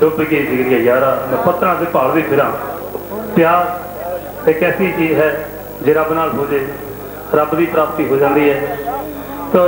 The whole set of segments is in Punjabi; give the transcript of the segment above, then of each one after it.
ਡੁੱਬ ਕੇ ਜਿਗਰੀਆ ਯਾਰਾ, ਮੈਂ ਪੱਤਰਾਂ ਦੇ ਭਾਲ ਵੀ ਫਿਰਾਂ। ਪਿਆਰ ਇੱਕ ਐਸੀ ਚੀਜ਼ ਹੈ ਜੇ ਰੱਬ ਨਾਲ ਹੋ ਜੇ, ਰੱਬ ਦੀ ਪ੍ਰਾਪਤੀ ਹੋ ਜਾਂਦੀ ਹੈ। ਤਾਂ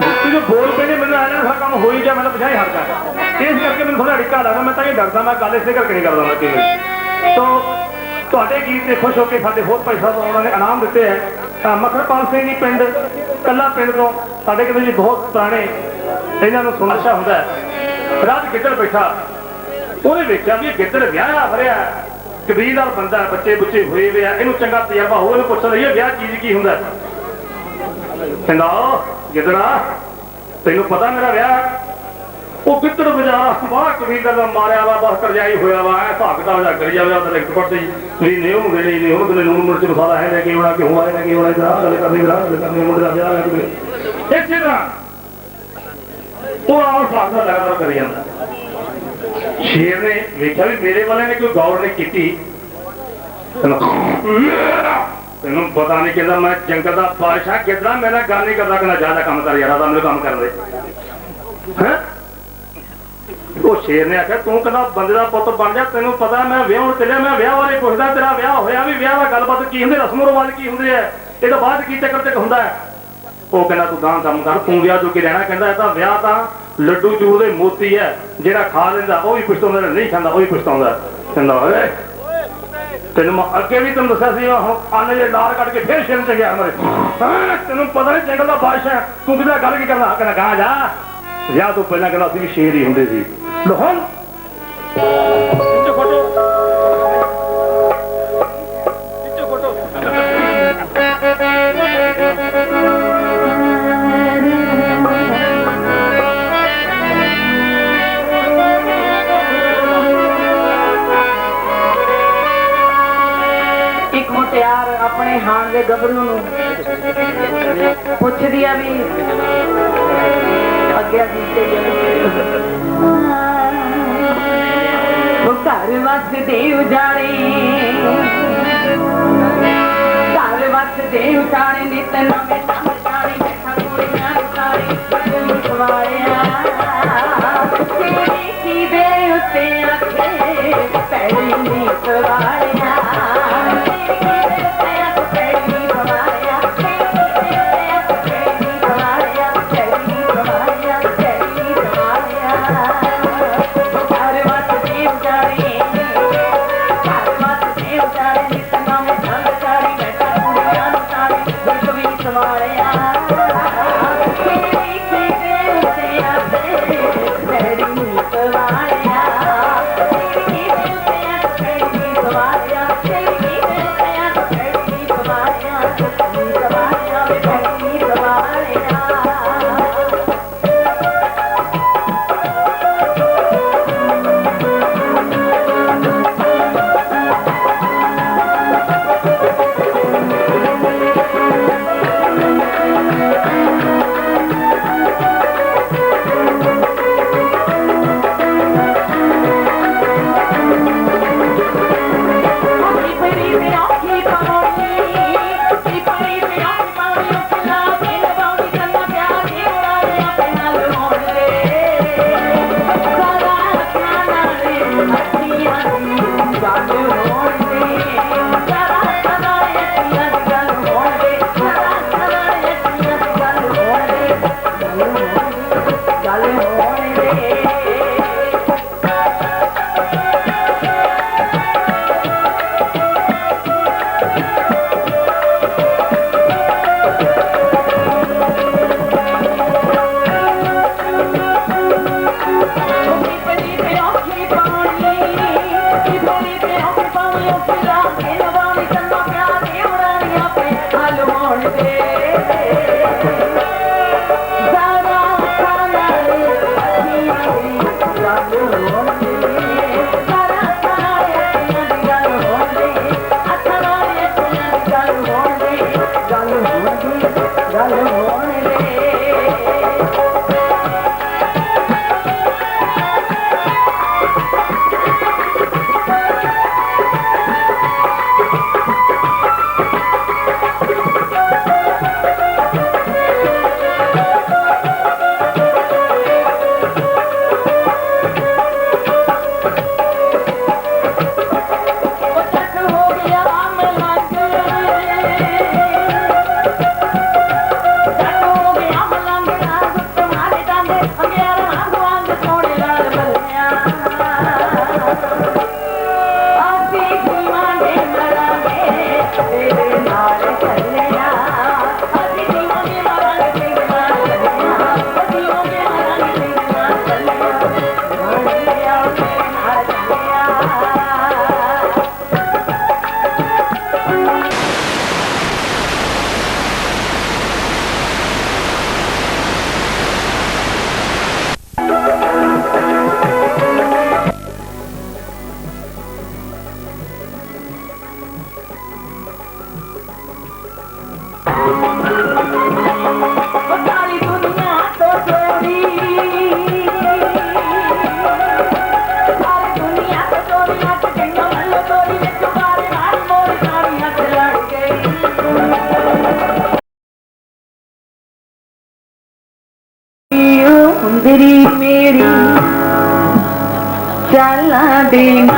ਮੁਕਤੀ ਜੋ ਬੋਲ ਪਏ ਨਹੀਂ ਮੈਨੂੰ ਆਇਆ ਨਾ ਕੰਮ ਹੋ ਹੀ ਗਿਆ, ਮੈਂ ਤਾਂ ਪਿਛਾਈ ਹਟ ਗਿਆ। ਇਸ ਕਰਕੇ ਮੈਨੂੰ ਥੋੜਾ ਅੜਿੱਕਾ ਲੱਗਦਾ, ਮੈਂ ਤਾਂ ਇਹ ਡਰਦਾ, ਮੈਂ ਗੱਲ ਇਸੇ ਕਰਕੇ ਨਹੀਂ ਕਰਦਾ ਮੈਂ ਕਿਵੇਂ। ਤਾਂ ਤੁਹਾਡੇ ਗੀਤ ਤੇ ਖੁਸ਼ ਹੋ ਕੇ ਸਾਡੇ ਹੋਰ ਭਾਈ ਸਾਹਿਬ ਉਹਨਾਂ ਨੇ ਇਨਾਮ ਦਿੱਤੇ ਹੈ। ਅਹ ਮੱਖਣਪਾਲ ਸਿੰਘ ਜੀ ਪਿੰਡ, ਕੱਲਾ ਪਿੰਡ ਤੋਂ ਸਾਡੇ ਕਿਤੇ ਜੀ ਬਹੁਤ ਪੁਰਾਣੇ, ਇਹਨਾਂ ਨੂੰ ਸੁਣਾਸ਼ਾ ਹੁੰਦਾ ਹੈ। ਰਾਤ ਗਿੱਦੜ ਬੈਠਾ। ਉਹਨੇ ਵੇਖਿਆ ਵੀ ਗਿੱਦੜ ਵਿਆਹਿਆ ਵਰਿਆ ਕਬੀਲਦਾਰ ਬੰਦਾ ਬੱਚੇ ਬੁੱਚੇ ਹੋਏ ਵੇ ਆ, ਇਹਨੂੰ ਚੰਗਾ ਤਜਰਬਾ ਹੋਵੇ ਇਹਨੂੰ ਪੁੱਛਦਾ ਇਹ ਵਿਆਹ ਚੀਜ਼ ਕੀ ਹੁੰਦਾ ਕਹਿੰਦਾ ਗਿੱਦੜਾ, ਤੈਨੂੰ ਪਤਾ ਮੇਰਾ ਵਿਆਹ ਉਹ ਗਿੱਦੜ ਬਜਾ ਵਾਹ ਕਬੀਲਦਾਰ ਦਾ ਮਾਰਿਆ ਵਾ ਬਸ ਕਰਜਾਈ ਹੋਇਆ ਵਾ, ਐ ਭਾਗਦਾ ਵਜਾ ਕਰੀ ਜਾਵੇ ਤਾਂ ਲਿਖਤ ਪੜਦੇ ਵੀ ਨਿਉ ਮੁੰਡੇ ਨਹੀਂ ਨਿਉ ਮੁੰਡੇ ਨੂਨ ਮੁਰਚ ਮਸਾਲਾ ਹੈ ਲੈ ਕੇ ਹੋਣਾ ਕਿਉਂ ਆਏ ਲੈ ਕੇ ਹੋਣਾ ਜਰਾ ਗੱਲ ਕਰਨੀ ਜਰਾ ਗੱਲ ਕਰਨੀ, ਮੁੰਡੇ ਦਾ ਵਿਆਹ ਹੈ ਕਿ ਇਸੇ ਤਰ੍ਹਾਂ ਉਹ ਆਉਂ ਭਾਗ ਦਾ ਲਗਾਤਾਰ ਕਰੀ ਜਾਂਦਾ। ਸ਼ੇਰ ਨੇ ਵੇਖਿਆ ਵੀ ਮੇਰੇ ਵਾਲੇ ਨੇ ਕੋਈ ਗੌਰ ਨਹੀਂ ਕੀਤੀ। ਤੈਨੂੰ ਪਤਾ ਨਹੀਂ ਕਿਦਾਂ ਮੈਂ ਜੰਗਲ ਦਾ ਬਾਦਸ਼ਾਹ, ਕਿਦਾਂ ਮੇਰਾ ਗੱਲ ਨਹੀਂ ਕਰਦਾ, ਕਹਿੰਦਾ ਜ਼ਿਆਦਾ ਕੰਮ ਕਰ ਯਾਰਾ ਦਾ ਮੈਨੂੰ ਕੰਮ ਕਰਨ ਦੇ। ਹੈ? ਉਹ ਸ਼ੇਰ ਨੇ ਆਖਿਆ, ਤੂੰ ਕਹਿੰਦਾ ਬੰਦੇ ਦਾ ਪੁੱਤ ਬਣ ਜਾ, ਤੈਨੂੰ ਪਤਾ ਮੈਂ ਵਿਆਹਣ ਚੱਲਿਆ ਮੈਂ ਵਿਆਹ ਬਾਰੇ ਪੁੱਛਦਾ, ਤੇਰਾ ਵਿਆਹ ਹੋਇਆ ਵੀ ਵਿਆਹ ਦਾ ਗੱਲਬਾਤ ਕੀ ਹੁੰਦੀ ਰਸਮੋ ਰਿਵਾਜ ਕੀ ਹੁੰਦੇ ਆ ਇਹ ਤਾਂ ਬਾਅਦ ਕੀ ਚੱਕਰ ਤੇ ਹੁੰਦਾ ਹੈ? ਉਹ ਕਹਿੰਦਾ ਤੂੰ ਗਾਂ ਕੰਮ ਕਰ, ਤੂੰ ਵਿਆਹ ਜੋ ਕੇ ਰਹਿਣਾ ਕਹਿੰਦਾ ਇਹ ਤਾਂ ਵਿਆਹ ਤਾਂ ਲੱਡੂ, ਚੂਰ ਦੇ ਮੋਤੀ ਹੈ, ਜਿਹੜਾ ਖਾ ਲੈਂਦਾ, ਉਹ ਵੀ ਪਛਤਾਉਂਦਾ ਨਹੀਂ ਖਾਂਦਾ, ਉਹ ਵੀ ਪਛਤਾਉਂਦਾ ਕਹਿੰਦਾ, ਓਏ, ਤੈਨੂੰ ਮੈਂ ਅੱਗੇ ਵੀ ਤੈਨੂੰ ਦੱਸਿਆ ਸੀ ਹੁਣ ਆਨੇ ਜੇ ਲਾਰ ਕੱਢ ਕੇ ਫੇਰ ਸ਼ੇਰ ਚ ਗਿਆ ਮਰੇ। ਤੈਨੂੰ ਪਤਾ ਨਹੀਂ ਜੰਗਲ ਦਾ ਬਾਦਸ਼ਾਹ ਤੂੰ ਕਿਹਦਾ ਗੱਲ ਕੀ ਕਰਨਾ ਕਹਿੰਦਾ, ਗਾਂ ਜਾ। ਵਿਆਹ ਤੋਂ ਪਹਿਲਾਂ ਕਹਿੰਦਾ ਸੀ ਵੀ ਸ਼ੇਰ ਹੀ ਹੁੰਦੇ ਸੀ। ਲੋਹਨ ਫੋਟੋ ਆਪਣੇ ਗੱਭਰੂ ਨੂੰ ਪੁੱਛਦੀ ਆ ਵੀ ਅੱਗੇ ਜੀਤੇ ਉਹ ਘਰ ਵਸਦੇ ਉਜਾੜੇ। ਘਰ ਵਸਦੇ ਉਜਾੜੇ ਨਿਤ ਨਵੇਂ sing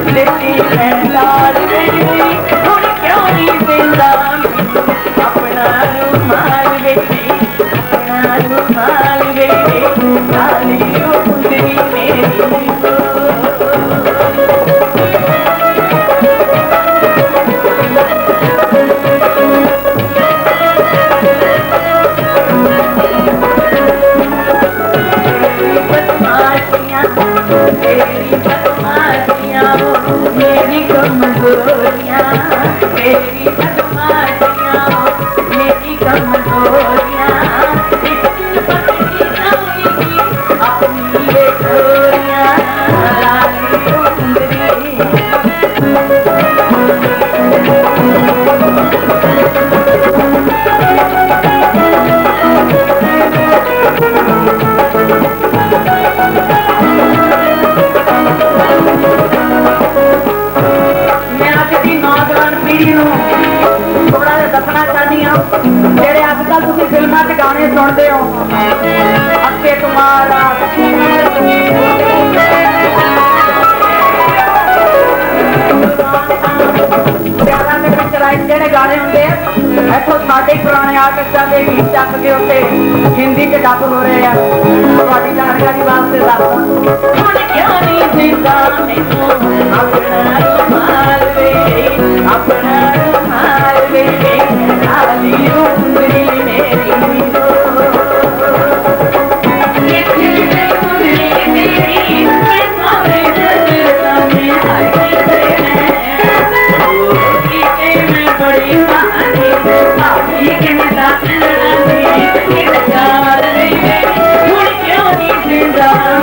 अपना ਵਾਲੇ ਹੁੰਦੇ ਆ। ਇੱਥੋਂ ਸਾਡੇ ਪੁਰਾਣੇ ਆਰਟਿਸਟਾਂ ਦੇ ਵੀ ਚੱਕ ਦੇ ਉੱਤੇ ਹਿੰਦੀ ਚ ਡੱਬ ਹੋ ਰਹੇ ਆ। ਤੁਹਾਡੀ ਜਾਣਕਾਰੀ ਵਾਸਤੇ ਦੱਸਦਾ ਹੁਣ ਕਿਉਂ ਨਹੀਂ ਦਿੰਦਾ ਮੈਨੂੰ ਆਪਣਾ ਰੁਮਾਲ ਵੇ ਆਪਣਾ ਰੁਮਾਲ ਵੇ ਕਾਲੀ ਉਮਰੀ ਮੇਰੀ I'm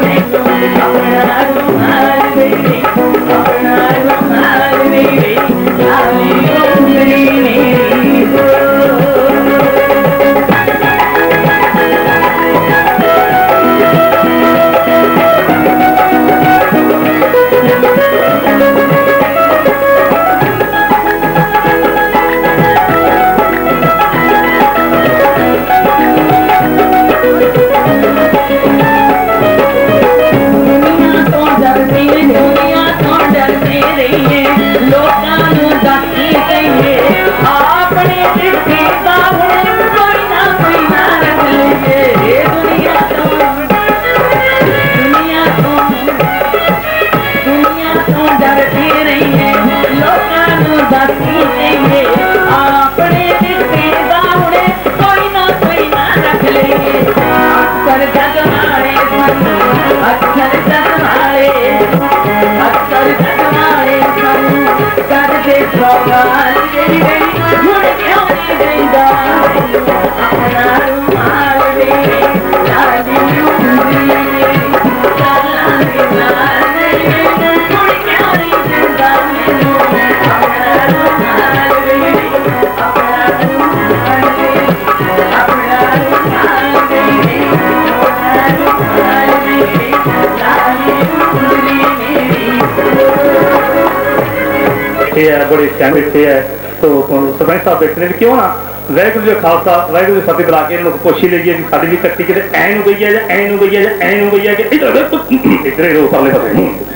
Lord. भगवान तेरी ਹੈ ਬੜੇ ਸਿਆਣੇ ਬੈਠੇ ਹੈ। ਤੋ ਸਰਪੰਚ ਸਾਹਿਬ ਬੈਠੇ ਨੇ ਵੀ ਕਿਉਂ ਨਾ ਵਾਹਿਗੁਰੂ ਜੀ ਖਾਲਸਾ ਵਾਹਿਗੁਰੂ ਜੀ ਫਤਿਹ ਬੁਲਾ ਕੇ ਇਹਨਾਂ ਨੂੰ ਪੁੱਛ ਹੀ ਲਈਏ ਵੀ ਸਾਡੀ ਵੀ ਕੱਟੀ ਕਿਤੇ ਐ ਨੂੰ ਗਈ ਹੈ ਜਾਂ ਐ ਨੂੰ ਗਈ ਹੈ ਜਾਂ ਐ ਨੂੰ ਗਈ ਹੈ ਕਿ ਇਧਰ ਇਧਰ ਹੀ ਰੋ ਪਰਲੇ ਪਾਸੇ